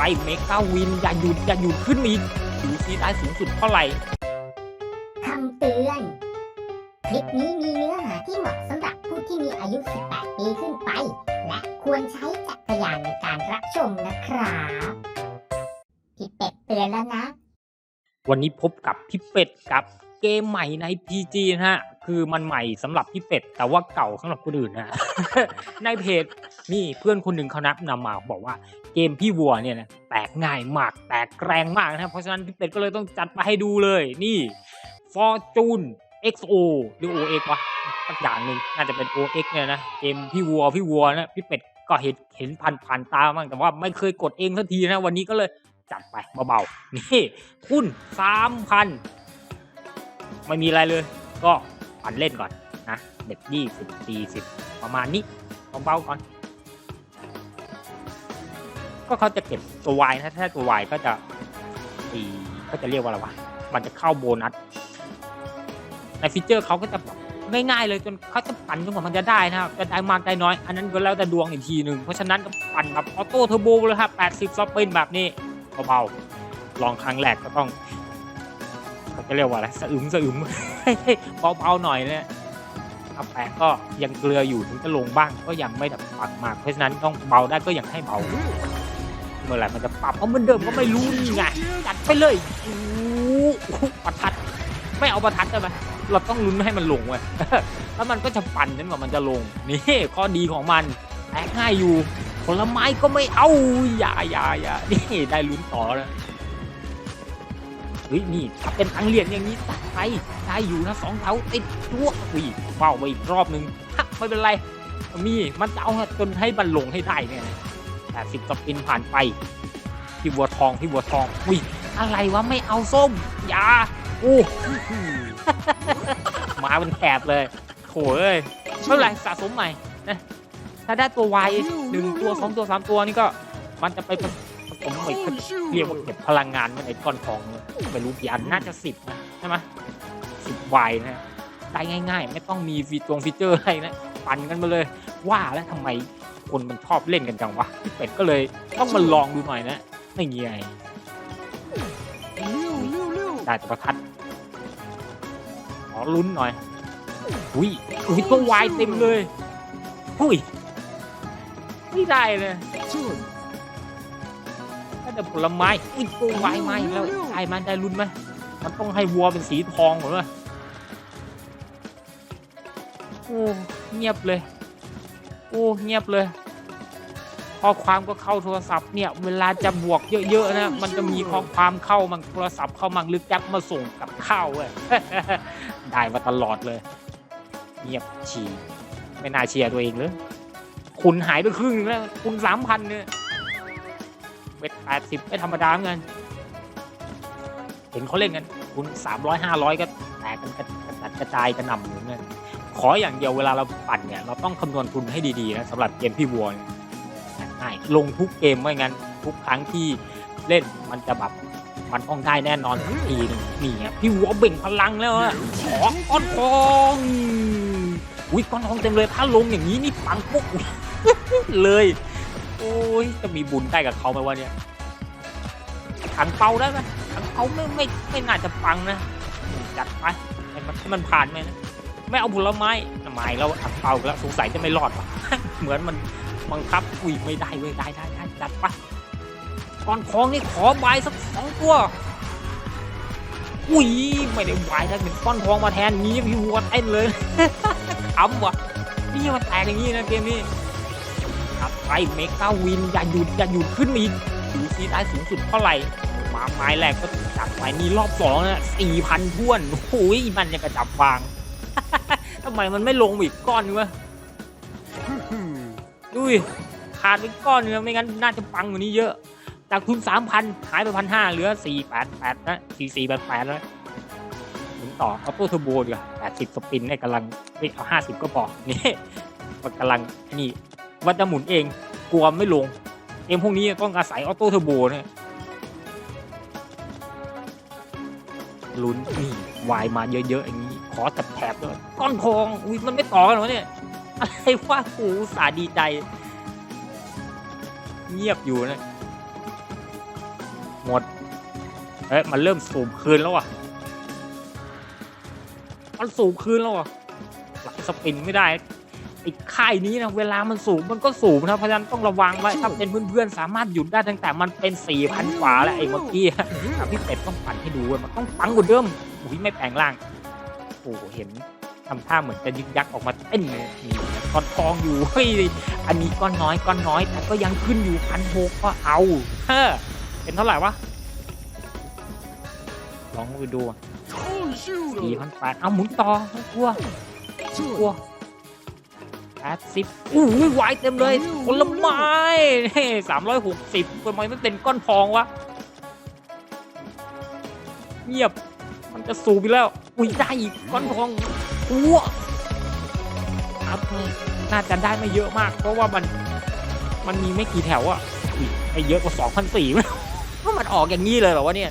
ไปเมกาวิน อย่าหยุด อย่าหยุดขึ้นมาอีกดูซีได้สูงสุดเท่าไหร่คำเตือน คลิปนี้มีเนื้อหาที่เหมาะสำหรับผู้ที่มีอายุ 18 ปีขึ้นไป และควรใช้จักรยานในการรับชมนะครับพี่เป็ดเตือนแล้วนะ วันนี้พบกับพี่เป็ดกับ เกมใหม่ใน PG นะฮะ คือมันใหม่สำหรับพี่เป็ด แต่ว่าเก่าสำหรับคนอื่นนะ ในเพจนี่เพื่อนคนหนึ่งเขานับนำมาบอกว่าเกมพี่วัวเนี่ยนะแตกง่ายมาก แตกแรงมากนะครับเพราะฉะนั้นพี่เป็ดก็เลยต้องจัดมาให้ดูเลย นี่ Fortune XO หรือ OX วะสักอย่างหนึ่งน่าจะเป็น OX เนี่ยนะเกมพี่วัวพี่วัวนะพี่เป็ดก็เห็นเห็นผ่านผ่านตาบ้างแต่ว่าไม่เคยกดเองสักทีนะวันนี้ก็เลยจัดไปเบาๆนี่ทุนสามพัน ไม่มีอะไรเลย ก็ปั่นเล่นก่อนนะเด็กยี่สิบสี่สิบประมาณนี้เบาๆก่อน ก็เขาจะเก็บตัววายนะถ้าตัววายก็จะตีก็จะเรียกว่าอะไรวะมันจะเข้าโบนัสในฟีเจอร์เขาก็จะแบบง่ายๆเลยจนเขาจะปั่นจนกว่ามันจะได้นะครับจะได้มากได้น้อย อันนั้นก็แล้วแต่ดวงอีกทีหนึ่งเพราะฉะนั้นก็ปั่นแบบออโต้เทอร์โบเลยครับ80สปินแบบนี้เบาๆลองครั้งแรกก็ต้อง เขาจะเรียกว่าอะไรสะอึมสะอึมเบาๆหน่อยเนี่ยถ้าแปะก็ยังเกลืออยู่ถึงจะลงบ้างก็ยังไม่แบบปักมาก เพราะฉะนั้นต้องเบาได้ก็ยังให้เบา เมื่อไหร่มันจะปรับเพราะเหมือนเดิมก็ไม่รู้นี่ไงจัดไปเลยโอ้โหประทัดไม่เอาประทัดได้ไหมเราต้องลุ้นไม่ให้มันลงเว้ยแล้วมันก็จะปั่นจนกว่ามันจะลงนี่ข้อดีของมันแตกง่ายอยู่ผลไม้ก็ไม่เอาอย่าอย่าอย่านี่ได้ลุ้นต่อนะ เฮ้ยนี่ถ้าเป็นทางเหรียญอย่างนี้ตัดไปได้อยู่นะสองเท้าติดจ้วอุ้ยเฝ้าไปอีกรอบนึงไม่เป็นไร มีมันจะเอาจนให้มันลงให้ได้เนี่ยแปดสิบสปินผ่านไปพี่บัวทองพี่บัวทองอุ้ยอะไรวะไม่เอาส้มอย่าอู้มาเป็นแถบเลยโถเอ้ยไม่เป็นไรสะสมใหม่นะถ้าได้ตัววายหนึ่งตัวสองตัวสามตัวนี่ก็มันจะไป ผมไปเรียกว่าเก็บพลังงานไว้ก้อนทองเลยไม่รู้กี่อันน่าจะสิบนะใช่ไหมสิบวายนะได้ง่าย ๆ ไม่ต้องมีฟีตรงฟีเจอร์อะไรนะปั่นกันมาเลยว่าแล้วทำไมคนมันชอบเล่นกันจังวะพี่เป็ดก็เลยต้องมาลองดูหน่อยนะไม่เงี้ยได้แต่ประทัดขอลุ้นหน่อย อุ้ยอุ้ยตัวายเต็มเลย อุ้ย ไม่ได้เลย แต่ผลไม้อุ้ยตัววายมาอีกแล้วได้มันได้ลุ้นไหมมันต้องให้วัวเป็นสีทองเหรอโอ้เงียบเลยโอ้เงียบเลยข้อความก็เข้าโทรศัพท์เนี่ยเวลาจะบวกเยอะๆนะมันจะมีข้อความเข้ามันโทรศัพท์เข้ามาหรือแก๊ปมาส่งกับข้าวเว้ยได้มาตลอดเลย เงียบฉี่ไม่น่าเชียร์ตัวเองเลยคุณหายไปครึ่งนึงแล้วคุณสามพันเนี่ย เวทแปดสิบไม่ธรรมดาเหมือนกันเห็นเขาเล่นกันคุณสามร้อยห้าร้อยก็แตกกันกระจัดกระจายกระหน่ำอยู่เนี่ยขออย่างเดียวเวลาเราปั่นเนี่ยเราต้องคำนวณทุนให้ดีๆนะสำหรับเกมพี่วัวเนี่ยง่ายลงทุกเกมไม่งั้น ทุกครั้งที่เล่นมันจะแบบมันต้องได้แน่นอนทันทีนี่ไงพี่วัวเบ่งพลังแล้วอะขอก้อนทองอุ้ยก้อนทองเต็มเลยถ้าลงอย่างนี้นี่ปังปุ๊บเลย โอ้ยจะมีบุญได้กับเขาไหมวะเนี่ยขังเปาได้ไหมขังเปาไม่ไม่ไม่น่าจะปังนะจัดไปให้มันให้มันผ่านไปนะไม่เอาผลไม้ไมแล้วอัดเปาแล้วสงสัยจะไม่รอดวะเหมือนมันบังคับอุ้ยไม่ได้เว้ยได้ได้ได้จัดไปก่อนของนี่ขอใบสักสองตัวอุ้ยไม่ได้วายถ้าเป็นก้อนทองมาแทนนี้พี่วัวเต้นเลยทำวะนี่มันแตกอย่างนี้นะเกมนี้ ครับไปเมกาวินอย่าหยุดอย่าหยุดขึ้นมาอีกดูซีได้สูงสุดเท่าไหร่มาไม้แรกก็จับไปนี่รอบสองนะสี่พันท้วนโอ้ยมันยังกระจับวางทำไมมันไม่ลงอีกก้อนวะดูดิขาดไปก้อนนึงไม่งั้นน่าจะปังกว่านี้เยอะ จากทุนสามพันหายไปพันห้าเหลือสี่แปดแปดนะสี่สี่แปดแปดแล้วหมุนต่อเอาตัวเทอร์โบดีกว่าแปดสิบสปินเนี่ยกำลังเฮ้ยเอาห้าสิบก็พอนี่มันกำลังนี่ ว่าจะหมุนเองกลัวไม่ลง เกมพวกนี้ต้องอาศัยออโต้เทอร์โบเนี่ยลุ้นนี่วายมาเยอะๆอย่างนี้ ขอแถบๆเลยก้อนทองอุ้ยมันไม่ต่อกันวะเนี่ยอะไรว่ากูสาดีใจ เงียบอยู่นะ หมดเฮ้ยมันเริ่มสูบคืนแล้วอะมันสูบคืนแล้วอะหลังสปินไม่ได้ ไอ้ค่ายนี้นะเวลามันสูบมันก็สูบนะเพราะฉะนั้นต้องระวังไว้ถ้าเป็นเพื่อนๆสามารถหยุดได้ตั้งแต่มันเป็นสี่พันกว่าแล้วไอ้เมื่อกี้อะอะพี่เป็ดต้องปั่นให้ดูเว้ยมันต้องปังกว่าเดิมอุ้ยไม่แปลงร่างโอ้โหเห็นทำท่าเหมือนจะยึกยักออกมาเต้นเลยนี่ก้อนทองอยู่เฮ้ยอันนี้ก้อนน้อยก้อนน้อย แต่ก็ยังขึ้นอยู่พันหกก็เอาเฮ้อเป็นเท่าไหร่วะลองไปดูสี่พันแปดเอาหมุนต่อไม่กลัวไม่กลัว แปดสิบอู้ยวายเต็มเลยผลไม้สามร้อยหกสิบทำไมไม่เป็นก้อนทองวะ เงียบ มันจะสูบไปแล้ว อุ้ยได้อีกก้อนทองอ้วครับน่าจะได้ไม่เยอะมาก เพราะว่ามัน มันมีไม่กี่แถวอะอุ้ยให้เยอะกว่าสองพันสี่ว่ามันออกอย่างนี้เลยเหรอวะเนี่ย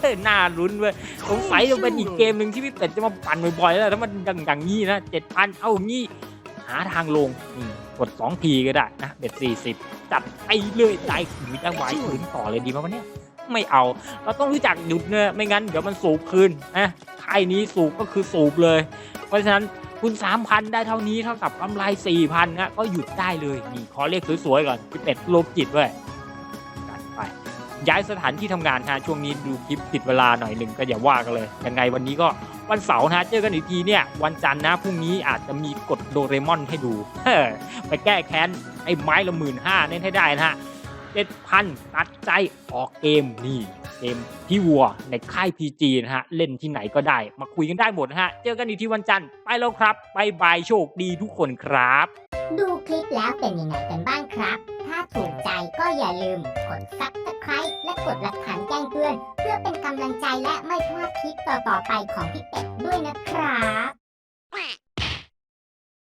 ไอ้น่าลุ้นเว้ยสงสัยจะเป็นอีกเกมหนึ่งที่พี่เป็ดจะมาปั่นบ่อยๆแล้วถ้ามันอย่างอย่างนี้นะเจ็ดพันเอางี้ หาทางลงกดสองทีก็ได้นะเบ็ดสี่สิบจัดไปเลยได้มีได้ไว้ลุ้นต่อเลยดีไหมวะเนี่ยไม่เอา เราต้องรู้จักหยุดเนี่ยไม่งั้นเดี๋ยวมันสูบคืนนะค่ายนี้สูบก็คือสูบเลย เพราะฉะนั้นคุณสามพันได้เท่านี้เท่ากับกำไรสี่พันะก็หยุดได้เลยนี่ขอเรียกสวยๆก่อนพี่เป็ดโลบจิตด้วย ย้ายสถานที่ทำงานฮะช่วงนี้ดูคลิปติดเวลาหน่อยหนึ่งก็อย่าว่ากันเลยยังไงวันนี้ก็วันเสาร์นะเจอกันอีกทีเนี่ย วันจันทร์นะพรุ่งนี้อาจจะมีกดโดเรมอนให้ดูไปแก้แค้นไอ้ไม้ละหมื่นห้าเน้นให้ได้นะฮะเจ็ดพันตัดใจออกเกมนี่เกมพี่วัวในค่าย PG นะฮะ เล่นที่ไหนก็ได้ มาคุยกันได้หมดนะฮะ เจอกันอีกที่วันจันทร์ไปแล้วครับบายบายโชคดีทุกคนครับ ดูคลิปแล้วเป็นยังไงกันบ้างครับ ถ้าถูกใจก็อย่าลืมกดซับสไคร b ์และกดรับขันแจ้งเตือน เพื่อเป็นกำลังใจและไม่พลาดคลิปต่อๆไปของพี่เป็ดด้วยนะครับ